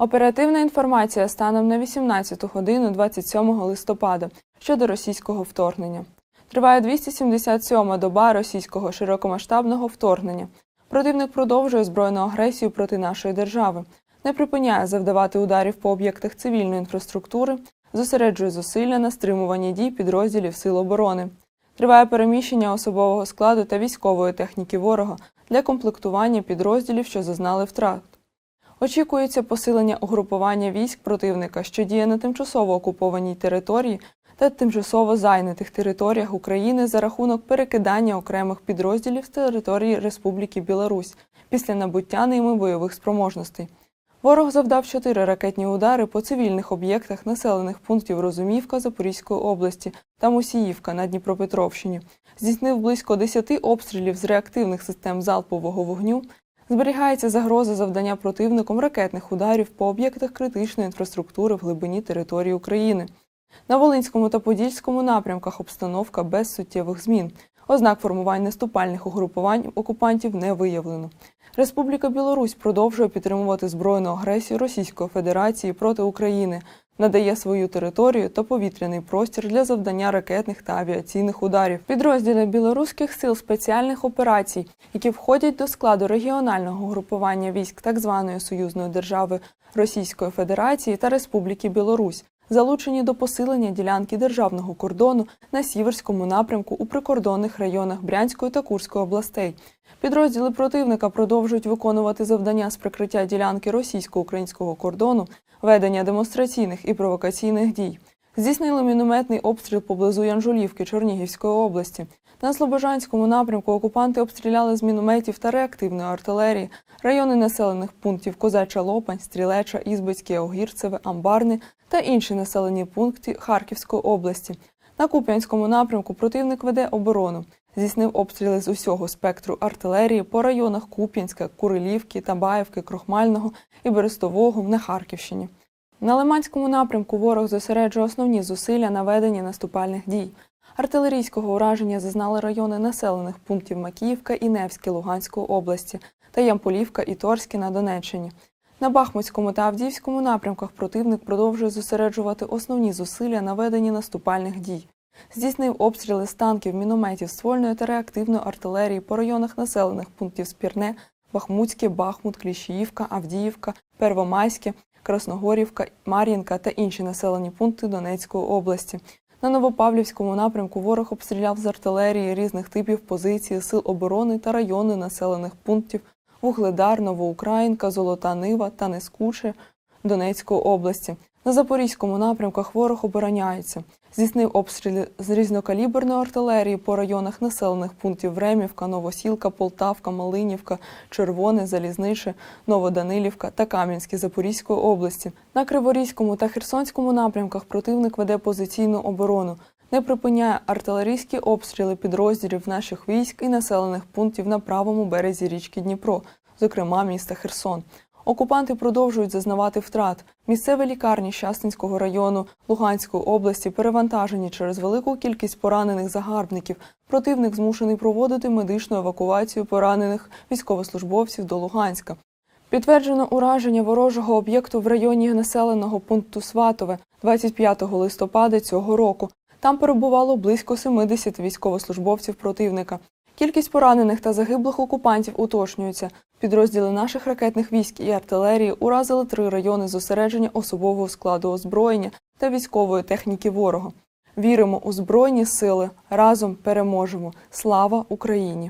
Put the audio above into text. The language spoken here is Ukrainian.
Оперативна інформація станом на 18 годину 27 листопада щодо російського вторгнення. Триває 277-ма доба російського широкомасштабного вторгнення. Противник продовжує збройну агресію проти нашої держави, не припиняє завдавати ударів по об'єктах цивільної інфраструктури, зосереджує зусилля на стримуванні дій підрозділів Сил оборони. Триває переміщення особового складу та військової техніки ворога для комплектування підрозділів, що зазнали втрат. Очікується посилення угрупування військ противника, що діє на тимчасово окупованій території та тимчасово зайнятих територіях України за рахунок перекидання окремих підрозділів з території Республіки Білорусь після набуття ними бойових спроможностей. Ворог завдав чотири ракетні удари по цивільних об'єктах населених пунктів Розумівка Запорізької області та Мусіївка на Дніпропетровщині, здійснив близько 10 обстрілів з реактивних систем залпового вогню. Зберігається загроза завдання противником ракетних ударів по об'єктах критичної інфраструктури в глибині території України. На Волинському та Подільському напрямках обстановка без суттєвих змін. Ознак формувань наступальних угрупувань окупантів не виявлено. Республіка Білорусь продовжує підтримувати збройну агресію Російської Федерації проти України, надає свою територію та повітряний простір для завдання ракетних та авіаційних ударів. Підрозділи білоруських сил спеціальних операцій, які входять до складу регіонального групування військ так званої союзної держави Російської Федерації та Республіки Білорусь, залучені до посилення ділянки державного кордону на сіверському напрямку у прикордонних районах Брянської та Курської областей. Підрозділи противника продовжують виконувати завдання з прикриття ділянки російсько-українського кордону, ведення демонстраційних і провокаційних дій. Здійснили мінометний обстріл поблизу Янжулівки Чернігівської області. На Слобожанському напрямку окупанти обстріляли з мінометів та реактивної артилерії райони населених пунктів Козача Лопань, Стрілеча, Ізбицьке, Огірцеве, Амбарне та інші населені пункти Харківської області. На Куп'янському напрямку противник веде оборону. Здійснив обстріли з усього спектру артилерії по районах Куп'янська, Курилівки, Табаївки, Крохмального і Берестового на Харківщині. На Лиманському напрямку ворог зосереджує основні зусилля на веденні наступальних дій. Артилерійського ураження зазнали райони населених пунктів Макіївка і Невське Луганської області та Ямполівка і Торське на Донеччині. На Бахмутському та Авдіївському напрямках противник продовжує зосереджувати основні зусилля на веденні наступальних дій. Здійснив обстріли з танків, мінометів, ствольної та реактивної артилерії по районах населених пунктів Спірне, Бахмутське, Бахмут, Кліщіївка, Авдіївка, Первомайське, Красногорівка, Мар'їнка та інші населені пункти Донецької області. На Новопавлівському напрямку ворог обстріляв з артилерії різних типів позиції сил оборони та райони населених пунктів Вугледар, Новоукраїнка, Золота Нива та Нескуче Донецької області. На Запорізькому напрямках ворог обороняється. Здійснив обстріли з різнокаліберної артилерії по районах населених пунктів Времівка, Новосілка, Полтавка, Малинівка, Червоне, Залізниче, Новоданилівка та Кам'янське Запорізької області. На Криворізькому та Херсонському напрямках противник веде позиційну оборону. Не припиняє артилерійські обстріли підрозділів наших військ і населених пунктів на правому березі річки Дніпро, зокрема міста Херсон. Окупанти продовжують зазнавати втрат. Місцеві лікарні Щастинського району Луганської області перевантажені через велику кількість поранених загарбників. Противник змушений проводити медичну евакуацію поранених військовослужбовців до Луганська. Підтверджено ураження ворожого об'єкту в районі населеного пункту Сватове 25 листопада цього року. Там перебувало близько 70 військовослужбовців противника. Кількість поранених та загиблих окупантів уточнюється. Підрозділи наших ракетних військ і артилерії уразили три райони зосередження особового складу озброєння та військової техніки ворога. Віримо у збройні сили. Разом переможемо. Слава Україні!